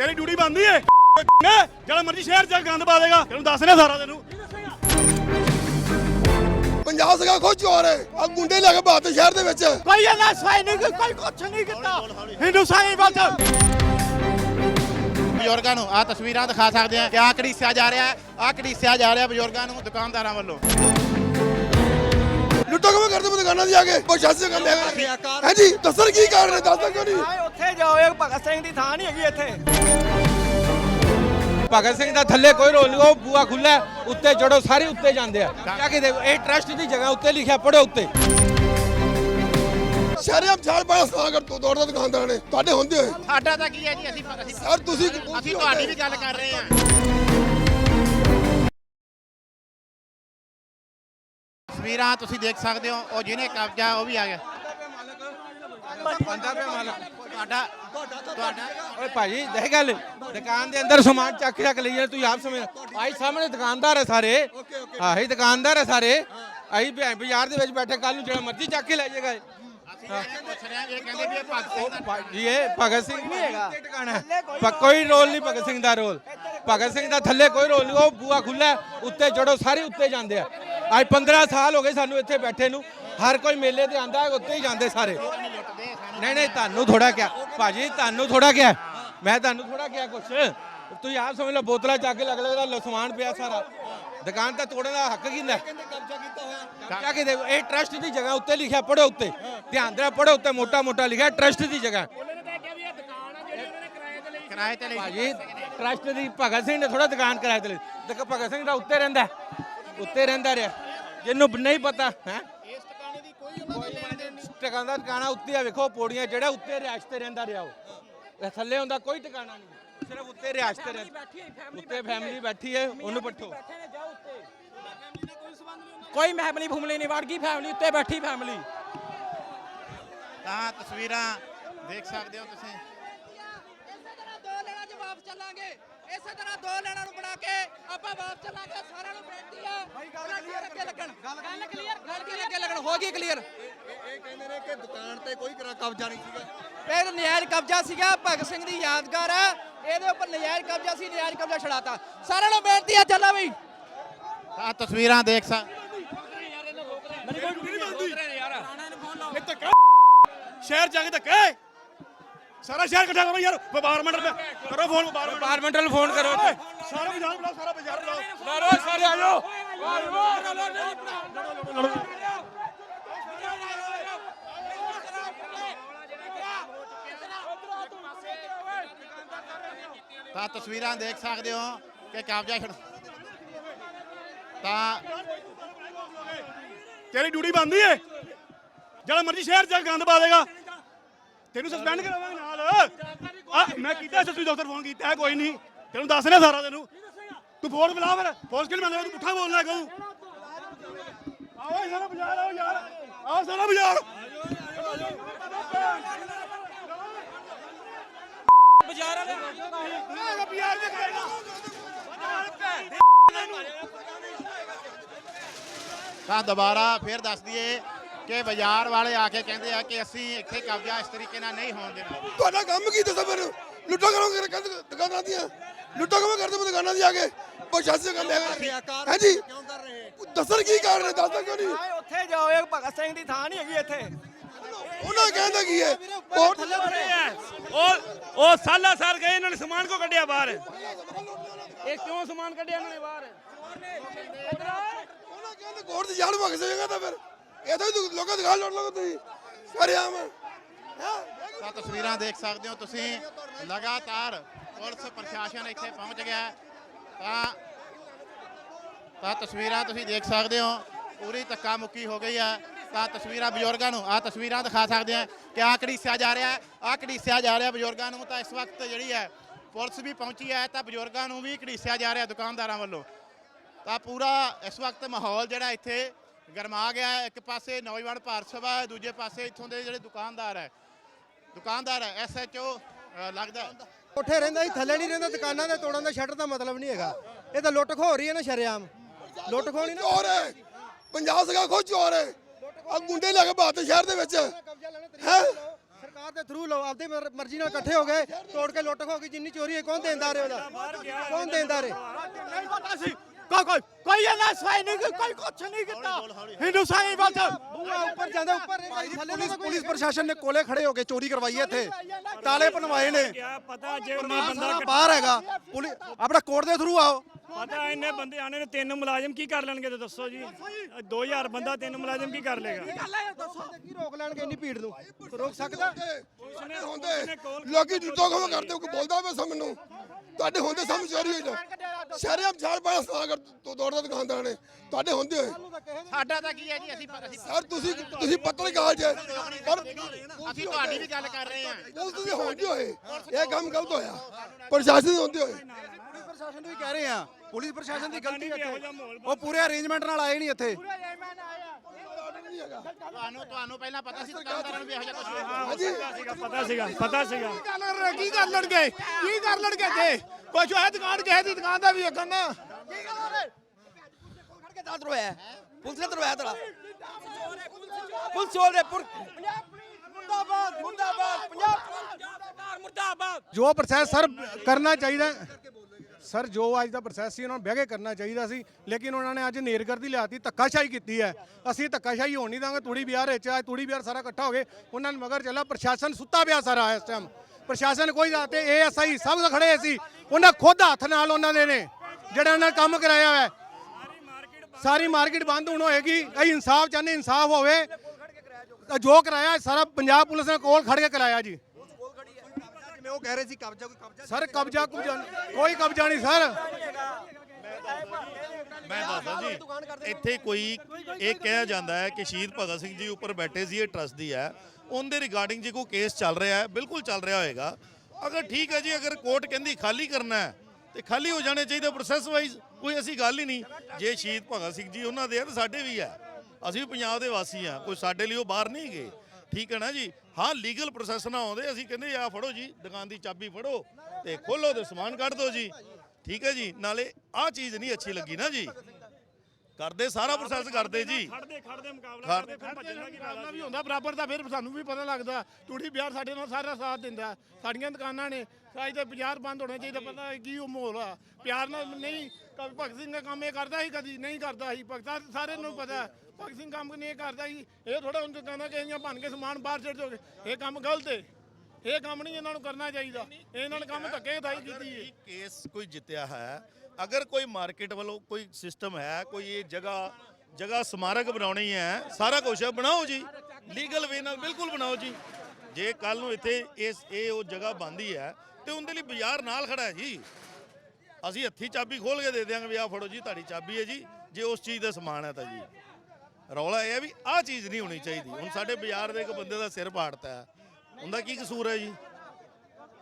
ਤੇਰੀ ਡਿਊਟੀ ਬੰਦੀ ਏ। ਜਿਹੜਾ ਮਰਜ਼ੀ ਸ਼ਹਿਰ ਚ ਗੰਦ ਪਾ ਦੇਗਾ। ਤੈਨੂੰ ਦੱਸ ਰਿਹਾ ਸਾਰਾ ਤੈਨੂੰ। ਪੰਜਾਬ ਸਰਕਾਰ ਖੁਦ ਚੋਰ ਹੈ ਆ ਗੁੰਡੇ ਲੈ ਕੇ ਬਾਤ ਸ਼ਹਿਰ ਦੇ ਵਿੱਚ। ਕੋਈ ਇਹਨਾਂ ਸਫ਼ਾਈ ਨਹੀਂ ਕੋਈ ਕੋਈ ਕੁਛ ਨਹੀਂ ਕੀਤਾ। ਹਿੰਦੁਸਤਾਨ ਹੀ ਬਸ ਬਜ਼ੁਰਗਾਂ ਨੂੰ ਆ ਤਸਵੀਰਾਂ ਦਿਖਾ ਸਕਦੇ ਆ ਕਿ ਆ ਘੜੀਸਿਆ ਜਾ ਰਿਹਾ ਆ ਘੜੀਸਿਆ ਜਾ ਰਿਹਾ ਬਜ਼ੁਰਗਾਂ ਨੂੰ ਦੁਕਾਨਦਾਰਾਂ ਵੱਲੋਂ। ਕਰਦੇ ਪਏ ਦੁਕਾਨਾਂ ਦੀ ਆ ਕੇ? ਪ੍ਰਸ਼ਾਸਨ ਕੰਮ ਹੈਗਾ? ਹਾਂਜੀ ਦੱਸਣ ਕੀ ਕਾਰਨ ਹੈ? ਦੱਸਦਾ ਕਿਉਂ ਨਹੀਂ? ਉੱਥੇ ਜਾਓ ਇਹ ਭਗਤ ਸਿੰਘ ਦੀ ਥਾਂ ਨਹੀਂ ਹੈਗੀ ਇੱਥੇ। ਭਗਤ ਸਿੰਘ ਦਾ ਥੱਲੇ ਕੋਈ ਰੋਲ ਨਹੀਂ ਉਹ ਬੂਆ ਖੁੱਲਾ ਹੈ, ਉੱਤੇ ਚੜੋ ਸਾਰੇ ਉੱਤੇ ਜਾਂਦੇ ਆ। ਜਾ ਕੇ ਦੇਖੋ ਇਹ ਟਰਸਟ ਦੀ ਜਗ੍ਹਾ ਉੱਤੇ ਲਿਖਿਆ ਪੜੋ ਉੱਤੇ। ਸ਼ਹਿਰੇ ਆਪ ਛਾਲ ਪਾਇਆ ਸਵਾਗਤ ਕਰ ਤੋਂ ਦੌੜਦਾ ਦੁਕਾਨਦਾਰਾਂ ਨੇ। ਤੁਹਾਡੇ ਹੁੰਦੇ ਹੋਏ। ਸਾਡਾ ਤਾਂ ਕੀ ਹੈ ਜੀ ਅਸੀਂ ਅਸੀਂ ਸਰ ਤੁਸੀਂ ਅਸੀਂ ਤੁਹਾਡੀ ਵੀ ਗੱਲ ਕਰ ਰਹੇ ਹਾਂ। ਤਸਵੀਰਾਂ ਤੁਸੀਂ ਦੇਖ ਸਕਦੇ ਹੋ ਉਹ ਜਿਹਨੇ ਕਬਜ਼ਾ ਉਹ ਵੀ ਆ ਗਿਆ। ਬੰਦਾ ਪਿਆ ਮਾਲਕ। ਤੁਹਾਡਾ ਤੁਹਾਡਾ ਓਏ ਭਾਜੀ ਦੇਖ ਗੱਲ। ਦੁਕਾਨ ਦੇ ਅੰਦਰ ਸਮਾਨ ਚੱਕ ਚੱਕ ਲਈ ਜਾਂਦੇ ਤੁਸੀਂ ਆਪ ਸਮਝ ਆਈ ਸਾਹਮਣੇ ਦੁਕਾਨਦਾਰ ਹੈ ਸਾਰੇ। ਆਹੀ ਦੁਕਾਨਦਾਰ ਹੈ ਸਾਰੇ। ਆਹੀ ਬਾਜ਼ਾਰ ਦੇ ਵਿੱਚ ਬੈਠੇ ਕੱਲ ਨੂੰ ਜਿਹੜਾ ਮਰਜ਼ੀ ਚੱਕ ਕੇ ਲੈ ਜਾਏਗਾ। ਅਸੀਂ ਇਹ ਭਗਤ ਸਿੰਘ ਨਹੀਂ ਹੈਗਾ। ਕੋਈ ਰੋਲ ਨਹੀਂ ਭਗਤ ਸਿੰਘ ਦਾ ਰੋਲ। ਭਗਤ ਸਿੰਘ ਦਾ ਥੱਲੇ ਕੋਈ ਰੋਲ ਨਹੀਂ ਉਹ ਬੂਆ ਖੁੱਲਾ ਉੱਤੇ ਚੜੋ ਸਾਰੇ ਉੱਤੇ ਜਾਂਦੇ ਆ। ਅੱਜ 15 ਸਾਲ ਹੋ ਗਏ ਸਾਨੂੰ ਇੱਥੇ ਬੈਠੇ ਨੂੰ। ਹਰ ਕੋਈ ਮੇਲੇ ਤੇ ਆਂਦਾ ਉੱਤੇ ਹੀ ਜਾਂਦੇ ਸਾਰੇ। ਨਹੀਂ ਨਹੀਂ ਤੁਹਾਨੂੰ ਥੋੜਾ ਕਿਹਾ। ਭਾਜੀ ਤੁਹਾਨੂੰ ਥੋੜਾ ਕਿਹਾ। ਮੈਂ ਤੁਹਾਨੂੰ ਥੋੜਾ ਕਿਹਾ ਕੁਛ। ਤੁਸੀਂ ਆਪ ਸਮਝ ਲਓ ਬੋਤਲਾਂ ਚੱਕ ਕੇ ਲੱਗ ਲੱਗਦਾ ਸਮਾਨ ਪਿਆ ਸਾਰਾ। ਦੁਕਾਨ ਤਾਂ ਤੋੜਨ ਦਾ ਹੱਕ ਕਿੰਦਾ ਕਬਜ਼ਾ ਕੀ ਦੇਖੋ ਇਹ ਟਰਸਟ ਦੀ ਜਗ੍ਹਾ ਉੱਤੇ ਲਿਖਿਆ ਪੜੋ ਉੱਤੇ। ਧਿਆਨ ਦੇ ਪੜੋ ਉੱਤੇ ਮੋਟਾ ਮੋਟਾ ਲਿਖਿਆ ਟਰਸਟ ਦੀ ਜਗ੍ਹਾ। ਕਿਰਾਏ ਤੇ ਲਈ ਭਾਜੀ ਟਰਸਟ ਦੀ ਭਗਤ ਸਿੰਘ ਨੇ ਥੋੜਾ ਦੁਕਾਨ ਕਿਰਾਏ ਤੇ ਲਈ ਦੇਖੋ ਭਗਤ ਸਿੰਘ ਦਾ ਉੱਤੇ ਰਹਿੰਦਾ। ਉੱਤੇ ਰਹਿੰਦਾ ਰਿਹਾ। ਜਿਹਨੂੰ ਨਹੀਂ ਪਤਾ ਹੈ? ਇਸ ਟਿਕਾਣੇ ਦੀ ਕੋਈ ਉਹਨਾਂ ਦੀ ਲੈਣ ਦੇਣ ਨਹੀਂ ਟਿਕਾਣਾ ਟਿਕਾਣਾ ਉੱਤੇ ਆ ਵੇਖੋ ਪੌੜੀਆਂ ਜਿਹੜਾ ਉੱਤੇ ਰਿਹਾਇਸ਼ ਤੇ ਰਹਿੰਦਾ ਰਿਹਾ ਉਹ। ਇਹ ਥੱਲੇ ਹੁੰਦਾ ਕੋਈ ਟਿਕਾਣਾ ਨਹੀਂ। ਸਿਰਫ ਉੱਤੇ ਰਿਹਾਇਸ਼ ਤੇ ਰਹਿੰਦਾ। ਉੱਤੇ ਫੈਮਿਲੀ ਬੈਠੀ ਹੈ ਉਹਨੂੰ ਪੱਠੋ ਕੋਈ ਮਹਿਮਲੀ ਫੁਮਲੀ ਨਹੀਂ ਵੜ ਗਈ ਫੈਮਿਲੀ ਉੱਤੇ ਬੈਠੀ ਫੈਮਿਲੀ ਤਾਂ ਤਸਵੀਰਾਂ ਦੇਖ ਸਕਦੇ ਹੋ ਤੁਸੀਂ। ਇਸੇ ਤਰ੍ਹਾਂ ਦੋ ਲੈਣਾ ਚ ਵਾਪਸ ਚੱਲਾਂਗੇ। ਇਸੇ ਤਰ੍ਹਾਂ ਦੋ ਲੈਣਾ ਨੂੰ ਬਣਾ ਕੇ ਆਪਾਂ ਵਾਪਸ ਚੱਲਾਂਗੇ ਸਾਰਿਆਂ ਨੂੰ ਬੇਨਤੀ ਆ। ਗੱਲ ਕਲੀਅਰ ਅੱਗੇ ਲੱਗਣ। ਗੱਲ ਕਲੀਅਰ ਗੱਲ ਕਲੀਅਰ ਅੱਗੇ ਲੱਗਣ ਹੋ ਗਈ ਕਲੀਅਰ ਇਹ ਕਹਿੰਦੇ ਨੇ ਕਿ ਦੁਕਾਨ ਤੇ ਕੋਈ ਕਬਜ਼ਾ ਨਹੀਂ ਸੀਗਾ। ਫਿਰ ਨਜਾਇਜ਼ ਕਬਜ਼ਾ ਸੀਗਾ ਭਗਤ ਸਿੰਘ ਦੀ ਯਾਦਗਾਰ ਆ। ਇਹਦੇ ਉੱਪਰ ਨਜਾਇਜ਼ ਕਬਜ਼ਾ ਸੀ ਨਜਾਇਜ਼ ਕਬਜ਼ਾ ਛੜਾਤਾ ਸਾਰਿਆਂ ਨੂੰ ਬੇਨਤੀ ਆ ਚੱਲਾ ਬਈ। ਤਾਂ ਤਸਵੀਰਾਂ ਦੇਖ ਇਹ ਧੱਕਾ ਸ਼ਹਿਰ ਜਾ ਕੇ ਧੱਕਾ। ਸਾਰਾ ਸ਼ਹਿਰ ਇਕੱਠਾ ਕਰੋ ਯਾਰ ਵਪਾਰ ਮੰਡਲ ਤੇ ਕਰੋ ਫੋਨ ਵਪਾਰ ਮੰਡਲ। ਡਿਪਾਰਟਮੈਂਟਲ ਫੋਨ ਕਰੋ ਸਾਰਾ ਬਾਜ਼ਾਰ ਬੁਲਾਓ ਸਾਰਾ ਬਾਜ਼ਾਰ ਬੁਲਾਓ। ਲੜੋ ਸਾਰੇ ਆਜੋ ਤਾਂ ਤਸਵੀਰਾਂ ਦੇਖ ਸਕਦੇ ਹੋ ਕਿ ਕਬਜ਼ਾ ਛੜ ਤਾਂ ਤੇਰੀ ਡਿਊਟੀ ਬੰਦੀ ਏ। ਜਿਹੜਾ ਮਰਜ਼ੀ ਸ਼ਹਿਰ ਚ ਗੰਦ ਪਾ ਦੇਗਾ। ਤੈਨੂੰ ਸਸਪੈਂਡ ਕਰਾਵਾਂਗੇ। ਆ ਮੈਂ ਕੀਤਾ ਐਸਐਸਪੀ ਦਫ਼ਤਰ ਫੋਨ ਕੀਤਾ ਹੈ ਕੋਈ ਨਹੀਂ। ਤੈਨੂੰ ਦੱਸ ਰਿਹਾ ਸਾਰਾ ਤੈਨੂੰ। ਤੂੰ ਫੋਨ ਬੁਲਾ ਫਿਰ, ਫੋਨ ਕਿਉਂ ਮੰਨਦਾ ਤੂੰ ਪੁੱਠਾ ਬੋਲਣਾ ਕਹੂੰ। ਆਓ ਸਾਰਾ ਬਾਜ਼ਾਰ, ਆਓ ਯਾਰ। ਆਓ, ਸਾਰਾ ਬਾਜ਼ਾਰ। ਬਾਜ਼ਾਰ ਆ ਬਾਜ਼ਾਰ ਦੇ ਕਰੇਗਾ ਤਾਂ ਦੁਬਾਰਾ ਫਿਰ ਦੱਸ ਦਈਏ ਕਿ ਬਾਜ਼ਾਰ ਵਾਲੇ ਆ ਕੇ ਕਹਿੰਦੇ ਆ ਕਿ ਅਸੀਂ ਇੱਥੇ ਕਬਜ਼ਾ ਇਸ ਤਰੀਕੇ ਨਾਲ ਨਹੀਂ ਹੋਣ ਦੇਣਾ। ਤੁਹਾਡਾ ਕੰਮ ਕੀ ਦੱਸੋ ਮੈਨੂੰ ਲੁੱਟੋ ਕਰੋਗੇ ਦੁਕਾਨਾਂ ਦੀਆਂ। ਲੁੱਟੋ ਕਿਵੇਂ ਕਰਦੇ ਪਏ ਦੁਕਾਨਾਂ ਦੀ ਆ ਕੇ। ਪ੍ਰਸ਼ਾਸਨ ਕੰਮ ਹੈਗਾ ਹਾਂਜੀ। ਕਿਉਂ ਕਰ ਰਹੇ ਦੱਸਣ ਕੀ ਕਾਰਨ ਹੈ? ਦੱਸਦਾ ਕਿਉਂ ਨਹੀਂ? ਉੱਥੇ ਜਾਓ ਇਹ ਭਗਤ ਸਿੰਘ ਦੀ ਥਾਂ ਨਹੀਂ ਹੈਗੀ ਇੱਥੇ। ਉਹਨਾਂ ਕਹਿੰਦਾ ਕੀ ਹੈ? ਕੋਰਟ ਉਹ ਉਹ ਸਾਲਾ ਸਾਲ ਗਏ ਇਹਨਾਂ ਨੇ ਸਮਾਨ ਕੋ ਕੱਢਿਆ ਬਾਹਰ? ਇਹ ਕਿਉਂ ਸਮਾਨ ਕੱਢਿਆ ਇਹਨਾਂ ਨੇ ਬਾਹਰ? ਉਹਨਾਂ ਕਹਿੰਦੇ ਕੋਰਟ ਦੀ ਜਾਲ ਭਗ ਜਾਏਗਾ ਤਾਂ ਫਿਰ। ਇਹ ਤਾਂ ਲੋਕਾਂ ਦੀ ਗੱਲ ਲੜ ਤੁਸੀਂ। ਸਾਰੇ ਤਾਂ ਤਸਵੀਰਾਂ ਦੇਖ ਸਕਦੇ ਹੋ ਤੁਸੀਂ। ਲਗਾਤਾਰ ਪੁਲਿਸ ਪ੍ਰਸ਼ਾਸਨ ਇੱਥੇ ਪਹੁੰਚ ਗਿਆ ਹੈ। ਤਾਂ ਤਾਂ ਤਸਵੀਰਾਂ ਤੁਸੀਂ ਦੇਖ ਸਕਦੇ ਹੋ। ਪੂਰੀ ਧੱਕਾ ਮੁੱਕੀ ਹੋ ਗਈ ਹੈ। ਤਾਂ ਤਸਵੀਰਾਂ ਬਜ਼ੁਰਗਾਂ ਨੂੰ ਆ ਤਸਵੀਰਾਂ ਦਿਖਾ ਸਕਦੇ ਆ ਕਿ ਆ ਘੜੀਸਿਆ ਜਾ ਰਿਹਾ ਹੈ। ਆ ਘੜੀਸਿਆ ਜਾ ਰਿਹਾ ਬਜ਼ੁਰਗਾਂ ਨੂੰ ਤਾਂ ਇਸ ਵਕਤ ਜਿਹੜੀ ਹੈ ਪੁਲਿਸ ਵੀ ਪਹੁੰਚੀ ਹੈ। ਤਾਂ ਬਜ਼ੁਰਗਾਂ ਨੂੰ ਵੀ ਘੜੀਸਿਆ ਜਾ ਰਿਹਾ ਦੁਕਾਨਦਾਰਾਂ ਵੱਲੋਂ। ਤਾਂ ਪੂਰਾ ਇਸ ਵਕਤ ਮਾਹੌਲ ਜਿਹੜਾ ਇੱਥੇ ਗਰਮਾ ਗਿਆ ਹੈ ਇੱਕ ਪਾਸੇ ਨੌਜਵਾਨ ਭਾਰਤ ਸਭਾ ਹੈ ਦੂਜੇ ਪਾਸੇ ਇੱਥੋਂ ਦੇ ਜਿਹੜੇ ਦੁਕਾਨਦਾਰ ਹੈ ਦੁਕਾਨਦਾਰ ਹੈ ਐਸਐਚਓ ਲੱਗਦਾ। ਉੱਠੇ ਰਹਿੰਦਾ ਸੀ ਥੱਲੇ ਨਹੀਂ ਰਹਿੰਦਾ ਦੁਕਾਨਾਂ ਦੇ ਤੋੜਨ ਦਾ ਸ਼ਟਰ ਦਾ ਮਤਲਬ ਨਹੀਂ ਹੈਗਾ। ਇਹ ਤਾਂ ਲੁੱਟ ਖੋ ਰਹੀ ਹੈ ਨਾ ਸ਼ਰੇਆਮ। ਲੁੱਟ ਖੋਣੀ ਨਾ ਚੋਰ ਹੈ। ਪੰਜਾਬ ਸਰਕਾਰ ਖੁਦ ਚੋਰ ਹੈ। ਆ ਗੁੰਡੇ ਲੈ ਕੇ ਬਾਤ ਸ਼ਹਿਰ ਦੇ ਵਿੱਚ। ਹੈਂ? ਸਰਕਾਰ ਦੇ ਥਰੂ ਲੋ ਆਪਦੇ ਮਰ- ਮਰਜ਼ੀ ਨਾਲ ਇਕੱਠੇ ਹੋ ਗਏ ਤੋੜ ਕੇ ਲੁੱਟ ਖੋ ਗਈ ਜਿੰਨੀ ਚੋਰੀ ਹੈ ਕੌਣ ਦੇਂਦਾ ਰੇ ਉਹਦਾ? ਕੌਣ ਦੇਂਦਾ ਰੇ ਨਹੀਂ ਪਤਾ ਸੀ। ਕੋਈ ਕੋਈ ਕੋਈ ਇਹਨਾਂ ਸਵਾਈ ਨਹੀਂ ਕੋਈ ਕੋਈ ਕੁਛ ਨਹੀਂ ਕੀਤਾ। ਹਿੰਦੁਸਤਾਨੀ ਬਸ ਬੂਆ ਉੱਪਰ ਜਾਂਦਾ ਉੱਪਰ ਗਾੜੀ ਥੱਲੇ ਪੁਲਿਸ ਪੁਲਿਸ ਪ੍ਰਸ਼ਾਸਨ ਨੇ ਕੋਲੇ ਖੜੇ ਹੋ ਕੇ ਚੋਰੀ ਕਰਵਾਈ ਹੈ ਇੱਥੇ। ਤਾਲੇ ਬਣਵਾਏ ਨੇ। ਕਿਆ ਪਤਾ ਜੇ ਉਹਨੇ ਬੰਦਾ ਬਾਹਰ ਹੈਗਾ। ਪੁਲਿਸ ਆਪਣਾ ਕੋਰਟ ਦੇ ਥਰੂ ਆਓ। ਪਤਾ ਇੰਨੇ ਬੰਦੇ ਆਣੇ ਨੇ ਤਿੰਨ ਮੁਲਾਜ਼ਮ ਕੀ ਕਰ ਲੈਣਗੇ ਤੇ ਦੱਸੋ ਜੀ। 2000 ਬੰਦਾ ਤਿੰਨ ਮੁਲਾਜ਼ਮ ਕੀ ਕਰ ਲੇਗਾ ਕੀ ਰੋਕ ਲੈਣਗੇ ਇੰਨੀ ਭੀੜ ਨੂੰ? ਰੋਕ ਸਕਦਾ? ਹੁੰਦੇ। ਲੋਕੀ ਖੋ ਕਰਦੇ ਕੋਈ ਬੋਲਦਾ ਵੇ ਮੈਨੂੰ। ਤੁਹਾਡੇ ਹੁੰਦੇ ਸਾਹਮਣੇ ਚੋਰੀ ਹੋਈ ਨਾ ਸ਼ਰਿਆਮ ਝਾੜ ਪਾਇਆ ਸਾਗਰ ਤੋਂ ਦੌੜਦਾ ਦੁਕਾਨਦਾਰ ਨੇ। ਤੁਹਾਡੇ ਹੁੰਦੇ ਹੋਏ। ਸਾਡਾ ਤਾਂ ਕੀ ਹੈ ਜੀ ਅਸੀਂ ਅਸੀਂ ਸਰ ਤੁਸੀਂ ਤੁਸੀਂ ਪੱਤਰਕਾਰ ਜੇ ਪਰ ਅਸੀਂ ਤੁਹਾਡੀ ਵੀ ਗੱਲ ਕਰ ਰਹੇ ਹਾਂ। ਪੁਲਿਸ ਦੇ ਹੁੰਦੇ ਹੋਏ। ਇਹ ਕੰਮ ਗਲਤ ਹੋਇਆ। ਪ੍ਰਸ਼ਾਸਨ ਹੁੰਦੇ ਹੋਏ। ਪੁਲਿਸ ਪ੍ਰਸ਼ਾਸਨ ਨੂੰ ਵੀ ਕਹਿ ਰਹੇ ਆ ਪੁਲਿਸ ਪ੍ਰਸ਼ਾਸਨ ਦੀ ਗਲਤੀ ਹੈ ਉਹ ਪੂਰੇ ਅਰੇਂਜਮੈਂਟ ਨਾਲ ਆਏ ਨਹੀਂ ਇੱਥੇ। ਤੁਹਾਨੂੰ ਤੁਹਾਨੂੰ ਪਹਿਲਾਂ ਪਤਾ ਸੀ ਦੁਕਾਨਦਾਰਾਂ ਨੂੰ ਵੀ ਇਹੋ ਜਿਹਾ ਕੁਝ ਪਤਾ ਸੀਗਾ ਪਤਾ ਸੀਗਾ ਪਤਾ ਸੀਗਾ। ਗੱਲ ਕਰ ਰਹੇ ਕੀ ਕਰ ਲੜਗੇ? ਕੀ ਕਰ ਲੜਗੇ ਤੇ ਕੁਛ ਹੈ ਦੁਕਾਨ ਕਿਸੇ ਦੀ ਦੁਕਾਨ ਦਾ ਵੀ ਵੇਖਣ ਨਾ? ਕੀ ਕਰ ਰਹੇ? ਖੜ ਕੇ ਦਾਦ ਰੋਇਆ ਪੁਲਿਸ ਨੇ ਤਰਵਾਇਆ ਤੜਾ। ਪੁਲਿਸ ਚੋਰ ਦੇ ਪੁਰ ਮੁਰਦਾਬਾਦ ਮੁਰਦਾਬਾਦ ਪੰਜਾਬ ਮੁਰਦਾਬਾਦ। ਜੋ ਪ੍ਰੋਸੈਸ ਸਰ ਕਰਨਾ ਚਾਹੀਦਾ ਸਰ, ਜੋ ਅੱਜ ਦਾ ਪ੍ਰੋਸੈਸ ਸੀ, ਉਹਨਾਂ ਨੂੰ ਬਹਿ ਕੇ ਕਰਨਾ ਚਾਹੀਦਾ ਸੀ, ਲੇਕਿਨ ਉਹਨਾਂ ਨੇ ਅੱਜ ਨੇਰਗਰਦੀ ਲਿਆਤੀ, ਧੱਕਾਸ਼ਾਹੀ ਕੀਤੀ ਹੈ। ਅਸੀਂ ਧੱਕਾਸ਼ਾਹੀ ਹੋਣ ਨਹੀਂ ਦਾਂਗੇ, ਤੂੜੀ ਬਿਹਾਰ ਵਿੱਚ ਆ ਤੂੜੀ ਬਿਹਾਰ ਸਾਰਾ ਇਕੱਠਾ ਹੋ ਗਏ, ਉਹਨਾਂ ਨੇ ਮਗਰ ਚੱਲਾ ਪ੍ਰਸ਼ਾਸਨ ਸੁੱਤਾ ਪਿਆ ਸਾਰਾ ਇਸ ਟਾਈਮ ਪ੍ਰਸ਼ਾਸਨ ਕੋਈ ਨਾ ਜਾਤੇ ਏਐਸਆਈ ਸਭ ਖੜੇ ਸੀ, ਉਹਨਾਂ ਖੁਦ ਹੱਥ ਨਾਲ ਉਹਨਾਂ ਦੇ ਨੇ, ਜਿਹੜਾ ਉਹਨਾਂ ਨੇ ਕੰਮ ਕਰਾਇਆ ਹੈ ਸਾਰੀ ਮਾਰਕੀਟ ਬੰਦ ਹੁਣ ਹੋਏਗੀ, ਅਸੀਂ ਇਨਸਾਫ ਚਾਹੁੰਦੇ, ਇਨਸਾਫ ਹੋਵੇ। ਜੋ ਕਰਾਇਆ, ਸਾਰਾ ਪੰਜਾਬ ਪੁਲਿਸ ਨੇ ਕੋਲ ਖੜ ਕੇ ਕਰਾਇਆ ਜੀ। ਜਿਵੇਂ ਉਹ ਕਹਿ ਰਹੇ ਸੀ ਕਬਜ਼ਾ ਕੋਈ ਕਬਜ਼ਾ ਸਰ ਕਬਜ਼ਾ ਕੁਬਜ਼ਾ ਕੋਈ ਕਬਜ਼ਾ ਨਹੀਂ ਸਰ। ਮੈਂ ਦੱਸਦਾ ਜੀ ਇੱਥੇ ਕੋਈ ਇਹ ਕਿਹਾ ਜਾਂਦਾ ਹੈ ਕਿ ਸ਼ਹੀਦ ਭਗਤ ਸਿੰਘ ਜੀ ਉੱਪਰ ਬੈਠੇ ਸੀ ਇਹ ਟਰਸਟ ਦੀ ਹੈ। ਉਹਦੇ ਰਿਗਾਰਡਿੰਗ ਜੇ ਕੋਈ ਕੇਸ ਚੱਲ ਰਿਹਾ ਹੈ ਬਿਲਕੁਲ ਚੱਲ ਰਿਹਾ ਹੋਏਗਾ। ਅਗਰ ਠੀਕ ਹੈ ਜੀ ਅਗਰ ਕੋਰਟ ਕਹਿੰਦੀ ਖਾਲੀ ਕਰਨਾ ਹੈ ਤੇ ਖਾਲੀ ਹੋ ਜਾਣੇ ਚਾਹੀਦੇ ਪ੍ਰੋਸੈਸ ਵਾਈਜ਼ ਕੋਈ ਅਸੀਂ ਗੱਲ ਹੀ ਨਹੀਂ। ਜੇ ਸ਼ਹੀਦ ਭਗਤ ਸਿੰਘ ਜੀ ਉਹਨਾਂ ਦੇ ਆ ਤਾਂ ਸਾਡੇ ਵੀ ਹੈ ਅਸੀਂ ਵੀ ਪੰਜਾਬ ਦੇ ਵਾਸੀ ਆ ਕੋਈ ਸਾਡੇ ਲਈ ਉਹ ਬਾਹਰ ਨਹੀਂ ਗਏ ਠੀਕ ਹੈ ਨਾ ਜੀ? ਹਾਂ ਲੀਗਲ ਪ੍ਰੋਸੈਸ ਨਾ ਆਉਂਦੇ ਅਸੀਂ ਕਹਿੰਦੇ ਆ ਫੜੋ ਜੀ ਦੁਕਾਨ ਦੀ ਚਾਬੀ ਫੜੋ ਤੇ ਖੋਲੋ ਤੇ ਸਮਾਨ ਕੱਢ ਦਿਓ ਜੀ। ਠੀਕ ਹੈ ਜੀ? ਨਾਲੇ ਆਹ ਚੀਜ਼ ਨਹੀਂ ਅੱਛੀ ਲੱਗੀ ਨਾ ਜੀ। ਕਰਦੇ ਸਾਰਾ ਪ੍ਰੋਸੈਸ ਕਰਦੇ ਜੀ। ਖੜਦੇ ਖੜਦੇ ਮੁਕਾਬਲਾ ਕਰਦੇ ਫਿਰ ਭੱਜਣ ਦਾ ਕੀ ਫਾਇਦਾ ਵੀ ਹੁੰਦਾ ਬਰਾਬਰ ਦਾ ਫਿਰ ਸਾਨੂੰ ਵੀ ਪਤਾ ਲੱਗਦਾ ਟੂੜੀ ਬਿਹਾਰ ਸਾਡੇ ਨਾਲ ਸਾਰਾ ਸਾਥ ਦਿੰਦਾ ਸਾਡੀਆਂ ਦੁਕਾਨਾਂ ਨੇ ਸਾਜ ਤੇ ਬਾਜ਼ਾਰ ਬੰਦ ਹੋਣੇ ਚਾਹੀਦੇ ਪਤਾ ਕੀ ਉਹ ਮਾਹੌਲ ਆ। ਪਿਆਰ ਨਾਲ ਨਹੀਂ ਕਦੇ ਭਗਤ ਸਿੰਘ ਦਾ ਕੰਮ ਇਹ ਕਰਦਾ ਸੀ ਕਦੀ ਨਹੀਂ ਕਰਦਾ ਸੀ ਭਗਤਾਂ ਸਾਰੇ ਨੂੰ ਪਤਾ। ਭਗਤ ਸਿੰਘ ਕੰਮ ਨਹੀਂ ਕਰਦਾ ਜੀ। ਇਹ ਥੋੜਾ ਹੁਣ ਦੁਕਾਨਾਂ ਕਿਹੀਆਂ ਬਣ ਕੇ ਸਮਾਨ ਬਾਹਰ ਛੱਡ ਦੋਗੇ ਇਹ ਕੰਮ ਗਲਤ ਹੈ ਇਹ ਕੰਮ ਨਹੀਂ ਇਹਨਾਂ ਨੂੰ ਕਰਨਾ ਚਾਹੀਦਾ। ਇਹਨਾਂ ਨੇ ਕੰਮ ਧੱਕੇ ਧਾਈ ਕੀਤੀ ਹੈ ਕੇਸ ਕੋਈ ਜਿੱਤਿਆ ਹੈ, ਅਗਰ ਕੋਈ ਮਾਰਕੀਟ ਵੱਲੋਂ ਕੋਈ ਸਿਸਟਮ ਹੈ, ਕੋਈ ਇਹ ਜਗ੍ਹਾ ਜਗ੍ਹਾ ਸਮਾਰਕ ਬਣਾਉਣੀ ਹੈ, ਸਾਰਾ ਕੁਝ ਹੈ, ਬਣਾਓ ਜੀ। ਲੀਗਲ ਵੇ ਨਾਲ ਬਿਲਕੁਲ ਬਣਾਓ ਜੀ। ਜੇ ਕੱਲ ਨੂੰ ਇੱਥੇ ਇਸ, ਇਹ ਉਹ ਜਗ੍ਹਾ ਬੰਦੀ ਹੈ, ਤੇ ਉਹਦੇ ਲਈ ਬਾਜ਼ਾਰ ਨਾਲ ਖੜਾ ਹੈ ਜੀ। ਅਸੀਂ ਹੱਥੀ ਚਾਬੀ ਖੋਲ ਕੇ ਦੇ ਦਿਆਂਗੇ ਵੀ ਆਹ ਫੜੋ ਜੀ, ਤੁਹਾਡੀ ਚਾਬੀ ਹੈ ਜੀ। ਜੇ ਉਸ ਚੀਜ਼ ਦਾ ਸਮਾਨ ਹੈ ਤਾਂ ਜੀ। ਰੌਲਾ ਇਹ ਹੈ ਵੀ ਆਹ ਚੀਜ਼ ਨਹੀਂ ਹੋਣੀ ਚਾਹੀਦੀ। ਹੁਣ ਸਾਡੇ ਬਾਜ਼ਾਰ ਦੇ ਇੱਕ ਬੰਦੇ ਦਾ ਸਿਰ ਪਾੜਤਾ ਹੈ। ਉਹਦਾ ਕੀ ਕਸੂਰ ਹੈ ਜੀ?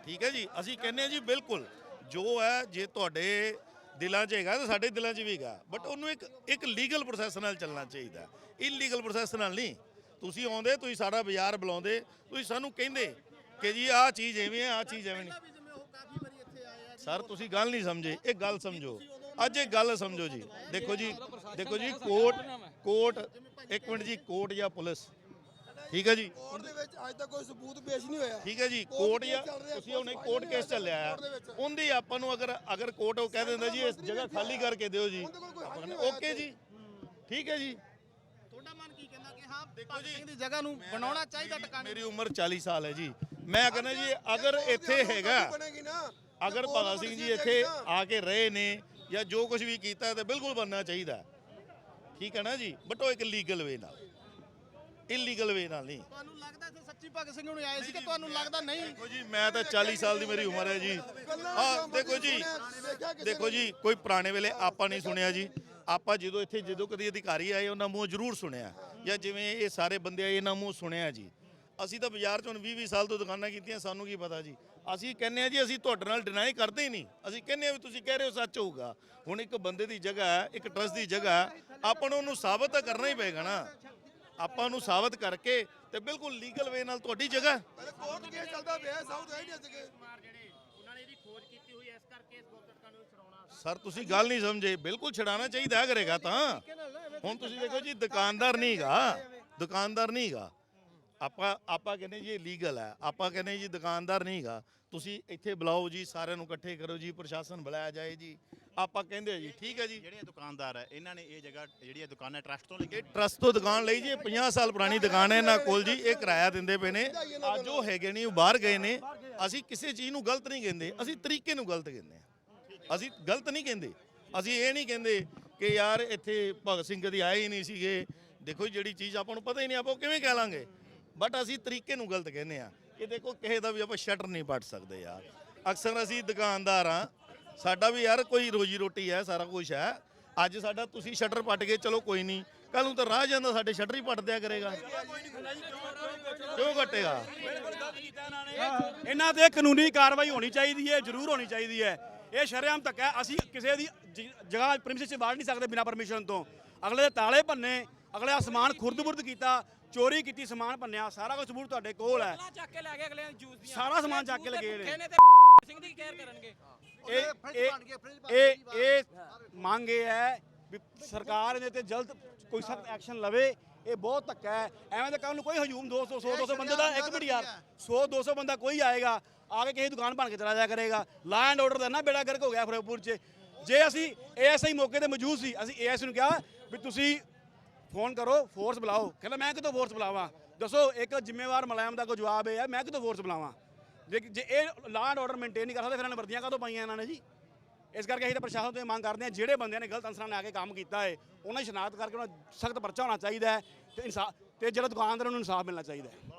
ਠੀਕ ਹੈ ਜੀ? ਅਸੀਂ ਕਹਿੰਦੇ ਹਾਂ ਜੀ, ਬਿਲਕੁਲ। ਜੋ ਹੈ, ਜੇ ਤੁਹਾਡੇ ਦਿਲਾਂ 'ਚ ਹੈਗਾ ਤਾਂ ਸਾਡੇ ਦਿਲਾਂ 'ਚ ਵੀ ਹੈਗਾ। ਬਟ ਉਹਨੂੰ ਇੱਕ ਇੱਕ ਲੀਗਲ ਪ੍ਰੋਸੈਸ ਨਾਲ ਚੱਲਣਾ ਚਾਹੀਦਾ। ਇਲੀਗਲ ਪ੍ਰੋਸੈਸ ਨਾਲ ਨਹੀਂ। ਤੁਸੀਂ ਆਉਂਦੇ, ਤੁਸੀਂ ਸਾਡਾ ਬਾਜ਼ਾਰ ਬੁਲਾਉਂਦੇ, ਤੁਸੀਂ ਸਾਨੂੰ ਕਹਿੰਦੇ ਕਿ ਜੀ ਆਹ ਚੀਜ਼ ਐਵੇਂ ਹੈ, ਆਹ ਚੀਜ਼ ਐਵੇਂ ਨਹੀਂ। ਸਰ ਤੁਸੀਂ ਗੱਲ ਨਹੀਂ ਸਮਝੇ। ਇਹ ਗੱਲ ਸਮਝੋ। ਅੱਜ ਇਹ ਗੱਲ ਸਮਝੋ ਜੀ। ਦੇਖੋ ਜੀ ਦੇਖੋ ਜੀ, ਕੋਰਟ ਕੋਰਟ ਇੱਕ ਮਿੰਟ ਜੀ ਕੋਰਟ ਜਾਂ ਪੁਲਿਸ? ਠੀਕ ਹੈ ਜੀ। ਕੋਰਟ ਦੇ ਵਿੱਚ ਅੱਜ ਤੱਕ ਕੋਈ ਸਬੂਤ ਪੇਸ਼ ਨਹੀਂ ਹੋਇਆ। ਠੀਕ ਹੈ ਜੀ ਕੋਰਟ ਜਾਂ ਤੁਸੀਂ ਹੁਣੇ ਕੋਰਟ ਕੋਰਟ ਕੇਸ ਚੱਲਿਆ ਵਿੱਚ। ਉਹਦੀ ਆਪਾਂ ਨੂੰ ਅਗਰ ਅਗਰ ਕੋਰਟ ਉਹ ਕਹਿ ਦਿੰਦਾ ਜੀ ਇਸ ਜਗ੍ਹਾ ਖਾਲੀ ਕਰਕੇ ਦਿਓ ਜੀ। ਓਕੇ ਜੀ। ਠੀਕ ਹੈ ਜੀ। ਤੁਹਾਡਾ ਮਨ ਕੀ ਕਹਿੰਦਾ ਕਿ ਹਾਂ ਭਗਤ ਸਿੰਘ ਦੀ ਜਗ੍ਹਾ ਨੂੰ ਬਣਾਉਣਾ ਚਾਹੀਦਾ ਟਿਕਾਣੇ ਮੇਰੀ ਉਮਰ 40 ਸਾਲ ਹੈ ਜੀ। ਮੈਂ ਕਹਿੰਦਾ ਜੀ ਅਗਰ ਇੱਥੇ ਹੈਗਾ ਅਗਰ ਭਗਤ ਸਿੰਘ ਜੀ ਇੱਥੇ ਆ ਕੇ ਰਹੇ ਨੇ ਜਾਂ ਜੋ ਕੁਝ ਵੀ ਕੀਤਾ ਤਾਂ ਬਿਲਕੁਲ ਬਣਨਾ ਚਾਹੀਦਾ ਠੀਕ ਹੈ ਨਾ ਜੀ? ਬਟ ਉਹ ਇੱਕ ਲੀਗਲ ਵੇ ਨਾਲ। ਇਲੀਗਲ ਵੇ ਨਾਲ ਨਹੀਂ। ਤੁਹਾਨੂੰ ਲੱਗਦਾ ਇੱਥੇ ਸੱਚੀ ਭਗਤ ਸਿੰਘ ਨੂੰ ਆਏ ਸੀ ਕਿ ਤੁਹਾਨੂੰ ਲੱਗਦਾ ਨਹੀਂ? ਦੇਖੋ ਜੀ ਮੈਂ ਤਾਂ 40 ਸਾਲ ਦੀ ਮੇਰੀ ਉਮਰ ਹੈ ਜੀ। ਹਾਂ ਦੇਖੋ ਜੀ। ਦੇਖੋ ਜੀ ਕੋਈ ਪੁਰਾਣੇ ਵੇਲੇ ਆਪਾਂ ਨਹੀਂ ਸੁਣਿਆ ਜੀ। ਆਪਾਂ ਜਦੋਂ ਇੱਥੇ ਜਦੋਂ ਕਦੀ ਅਧਿਕਾਰੀ ਆਏ ਉਹਨਾਂ ਮੂੰਹ ਜ਼ਰੂਰ ਸੁਣਿਆ। ਜਾਂ ਜਿਵੇਂ ਇਹ ਸਾਰੇ ਬੰਦੇ ਆਏ ਇਹਨਾਂ ਮੂੰਹ ਸੁਣਿਆ ਜੀ। ਅਸੀਂ ਤਾਂ ਬਾਜ਼ਾਰ 'ਚ ਹੁਣ 20 20 ਸਾਲ ਤੋਂ ਦੁਕਾਨਾਂ ਕੀਤੀਆਂ ਸਾਨੂੰ ਕੀ ਪਤਾ ਜੀ? ਅਸੀਂ ਕਹਿੰਨੇ ਆ ਜੀ ਅਸੀਂ ਤੁਹਾਡੇ ਨਾਲ ਡਿਨਾਈ ਕਰਦੇ ਹੀ ਨਹੀਂ। ਅਸੀਂ ਕਹਿੰਨੇ ਆ ਵੀ ਤੁਸੀਂ ਕਹਿ ਰਹੇ ਹੋ ਸੱਚ ਹੋਊਗਾ। ਹੁਣ ਇੱਕ ਬੰਦੇ ਦੀ ਜਗ੍ਹਾ ਹੈ ਇੱਕ ਟਰਸਟ ਦੀ ਜਗ੍ਹਾ ਹੈ, ਆਪਾਂ ਨੂੰ ਉਹਨੂੰ ਸਾਬਤ ਤਾਂ ਕਰਨਾ ਹੀ ਪਏਗਾ ਨਾ। ਆਪਾਂ ਨੂੰ ਸਾਬਤ ਕਰਕੇ ਤੇ ਬਿਲਕੁਲ ਲੀਗਲ ਵੇ ਨਾਲ ਤੁਹਾਡੀ ਜਗ੍ਹਾ ਹੈ। ਕੋਰਟ ਕੇਸ ਚੱਲਦਾ ਪਿਆ ਸਾਊਥ ਹੈ ਨਹੀਂ ਸਕੇ ਉਹਨਾਂ ਨੇ ਇਹਦੀ ਖੋਜ ਕੀਤੀ ਹੋਈ ਇਸ ਕਰਕੇ ਇਸ ਗੋਪਤਕਾਂ ਨੂੰ ਛਡਾਉਣਾ। ਸਰ ਤੁਸੀਂ ਗੱਲ ਨਹੀਂ ਸਮਝੇ। ਬਿਲਕੁਲ ਛਡਾਣਾ ਚਾਹੀਦਾ ਕਰੇਗਾ ਤਾਂ। ਹੁਣ ਤੁਸੀਂ ਦੇਖੋ ਜੀ ਦੁਕਾਨਦਾਰ ਨਹੀਂ ਹੈਗਾ। ਦੁਕਾਨਦਾਰ ਨਹੀਂ ਹੈਗਾ। ਆਪਾਂ ਆਪਾਂ ਕਹਿੰਦੇ ਜੀ ਇਹ ਲੀਗਲ ਹੈ। ਆਪਾਂ ਕਹਿੰਦੇ ਜੀ ਦੁਕਾਨਦਾਰ ਨਹੀਂਗਾ ਤੁਸੀਂ ਇੱਥੇ ਬੁਲਾਓ ਜੀ ਸਾਰਿਆਂ ਨੂੰ ਇਕੱਠੇ ਕਰੋ ਜੀ ਪ੍ਰਸ਼ਾਸਨ ਬੁਲਾਇਆ ਜਾਏ ਜੀ। ਆਪਾਂ ਕਹਿੰਦੇ ਆ ਜੀ ਠੀਕ ਹੈ ਜੀ। ਜਿਹੜੇ ਦੁਕਾਨਦਾਰ ਹੈ ਇਹਨਾਂ ਨੇ ਇਹ ਜਗ੍ਹਾ ਜਿਹੜੀ ਇਹ ਦੁਕਾਨ ਹੈ ਟਰਸਟ ਤੋਂ ਲਈ ਇਹ ਟਰਸਟ ਤੋਂ ਦੁਕਾਨ ਲਈ ਜੀ ਇਹ 50 ਸਾਲ ਪੁਰਾਣੀ ਦੁਕਾਨ ਹੈ ਇਹਨਾਂ ਕੋਲ ਜੀ ਇਹ ਕਿਰਾਇਆ ਦਿੰਦੇ ਪਏ ਨੇ। ਅੱਜ ਉਹ ਹੈਗੇ ਨਹੀਂ ਉਹ ਬਾਹਰ ਗਏ ਨੇ। ਅਸੀਂ ਕਿਸੇ ਚੀਜ਼ ਨੂੰ ਗਲਤ ਨਹੀਂ ਕਹਿੰਦੇ ਅਸੀਂ ਤਰੀਕੇ ਨੂੰ ਗਲਤ ਕਹਿੰਦੇ ਆ ਅਸੀਂ ਗਲਤ ਨਹੀਂ ਕਹਿੰਦੇ। ਅਸੀਂ ਇਹ ਨਹੀਂ ਕਹਿੰਦੇ ਕਿ ਯਾਰ ਇੱਥੇ ਭਗਤ ਸਿੰਘ ਕਦੀ ਆਏ ਹੀ ਨਹੀਂ ਸੀਗੇ। ਦੇਖੋ ਜੀ, ਜਿਹੜੀ ਚੀਜ਼ ਆਪਾਂ ਨੂੰ ਪਤਾ ਹੀ ਨਹੀਂ ਆਪਾਂ ਉਹ ਕਿਵੇਂ ਕਹਿ ਲਾਂਗੇ? ਬਟ ਅਸੀਂ ਤਰੀਕੇ ਨੂੰ ਗਲਤ ਕਹਿੰਦੇ ਆ ਇਹ ਦੇਖੋ ਕਿਸੇ ਦਾ ਵੀ ਆਪਾਂ ਸ਼ਟਰ ਨਹੀਂ ਪੱਟ ਸਕਦੇ ਯਾਰ। ਅਕਸਰ ਅਸੀਂ ਦੁਕਾਨਦਾਰ ਆ ਸਾਡਾ ਵੀ ਯਾਰ ਕੋਈ ਰੋਜੀ ਰੋਟੀ ਹੈ, ਸਾਰਾ ਕੁਝ ਹੈ। ਅੱਜ ਸਾਡਾ ਤੁਸੀਂ ਸ਼ਟਰ ਪੱਟ ਗਏ ਚਲੋ ਕੋਈ ਨਹੀਂ। ਕੱਲ ਨੂੰ ਤਾਂ ਰਾਹ ਜਾਂਦਾ ਸਾਡੇ ਸ਼ਟਰ ਹੀ ਪੱਟ ਦਿਆ ਕਰੇਗਾ। ਕਿਉਂ ਕੱਟੇਗਾ? ਇਹਨਾਂ ਤੇ ਕਾਨੂੰਨੀ ਕਾਰਵਾਈ ਹੋਣੀ ਚਾਹੀਦੀ ਹੈ, ਜ਼ਰੂਰ ਹੋਣੀ ਚਾਹੀਦੀ ਹੈ। ਇਹ ਸ਼ਰੇਆਮ ਤੱਕ ਹੈ। ਅਸੀਂ ਕਿਸੇ ਦੀ ਜਗ੍ਹਾ ਪਰਮਿਸ਼ਨ 'ਚ ਵਾੜ ਨਹੀਂ ਸਕਦੇ ਬਿਨਾਂ ਪਰਮਿਸ਼ਨ ਤੋਂ। ਅਗਲੇ ਦੇ ਤਾਲੇ ਭੰਨੇ, ਅਗਲੇ ਦਾ ਸਮਾਨ ਖੁਰਦ-ਬੁਰਦ ਕੀਤਾ ਚੋਰੀ ਕੀਤੀ ਸਮਾਨ ਭੰਨਿਆ ਸਾਰਾ ਕੁਝ ਸਬੂਤ ਤੁਹਾਡੇ ਕੋਲ ਹੈ। ਗੱਲਾਂ ਚੱਕ ਕੇ ਲੈ ਗਏ ਅਗਲੇ ਜੂਸ ਦੀਆਂ। ਸਾਰਾ ਸਮਾਨ ਚੱਕ ਕੇ ਲਗੇ ਨੇ। ਭੁੱਖੇ ਨੇ ਤੇ ਸਿੰਘ ਦੀ ਕੇਅਰ ਕਰਨਗੇ। ਇਹ ਇਹ ਇਹ ਇਹ ਮੰਗ ਇਹ ਹੈ ਵੀ ਸਰਕਾਰ ਇਹਦੇ ਤੇ ਜਲਦ ਕੋਈ ਸਖਤ ਐਕਸ਼ਨ ਲਵੇ। ਇਹ ਬਹੁਤ ਧੱਕਾ ਹੈ। ਐਵੇਂ ਤਾਂ ਕੱਲ ਨੂੰ ਕੋਈ ਹਜੂਮ 200 100 200 ਬੰਦੇ ਦਾ ਇੱਕ ਮਿੰਟ ਯਾਰ। 100 200 ਬੰਦਾ ਕੋਈ ਆਏਗਾ ਆ ਕੇ ਕਿਸੇ ਦੁਕਾਨ ਬਣ ਕੇ ਚਲਾ ਜਾਇਆ ਕਰੇਗਾ। ਲਾ ਐਂਡ ਆਰਡਰ ਦਾ ਨਾ ਬੇੜਾ ਗਰਕ ਹੋ ਗਿਆ ਫਿਰੋਜ਼ਪੁਰ 'ਚ। ਜੇ ਅਸੀਂ ਏਐਸਆਈ ਮੌਕੇ ਤੇ ਮੌਜੂਦ ਸੀ ਅਸੀਂ ਏਐਸ ਨੂੰ ਕਿਹਾ ਵੀ ਤੁਸੀਂ ਫੋਨ ਕਰੋ ਫੋਰਸ ਬੁਲਾਓ। ਕਹਿੰਦਾ, ਮੈਂ ਕਿਤੋਂ ਫੋਰਸ ਬੁਲਾਵਾਂ? ਦੱਸੋ, ਇੱਕ ਜ਼ਿੰਮੇਵਾਰ ਮੁਲਾਇਮ ਦਾ ਕੋਈ ਜਵਾਬ ਇਹ ਹੈ ਮੈਂ ਕਿਤੋਂ ਫੋਰਸ ਬੁਲਾਵਾਂ? ਜੇ ਜੇ ਇਹ ਲਾ ਐਂਡ ਆਰਡਰ ਮੇਨਟੇਨ ਨਹੀਂ ਕਰ ਸਕਦੇ, ਫਿਰ ਇਹਨਾਂ ਨੇ ਵਰਦੀਆਂ ਕਾਹਤੋਂ ਪਾਈਆਂ ਇਹਨਾਂ ਨੇ ਜੀ? ਇਸ ਕਰਕੇ ਅਸੀਂ ਤਾਂ ਪ੍ਰਸ਼ਾਸਨ ਤੋਂ ਇਹ ਮੰਗ ਕਰਦੇ ਹਾਂ, ਜਿਹੜੇ ਬੰਦਿਆਂ ਨੇ ਗਲਤ ਅਨਸਰਾਂ ਨੇ ਆ ਕੇ ਕੰਮ ਕੀਤਾ ਹੈ ਉਹਨਾਂ ਦੀ ਸ਼ਨਾਖਤ ਕਰਕੇ ਉਹਨਾਂ ਸਖਤ ਪਰਚਾ ਹੋਣਾ ਚਾਹੀਦਾ ਹੈ ਤੇ ਇਨਸਾਫ ਤੇ ਜਿਹੜਾ ਦੁਕਾਨਦਾਰ ਨੂੰ ਇਨਸਾਫ ਮਿਲਣਾ ਚਾਹੀਦਾ ਹੈ।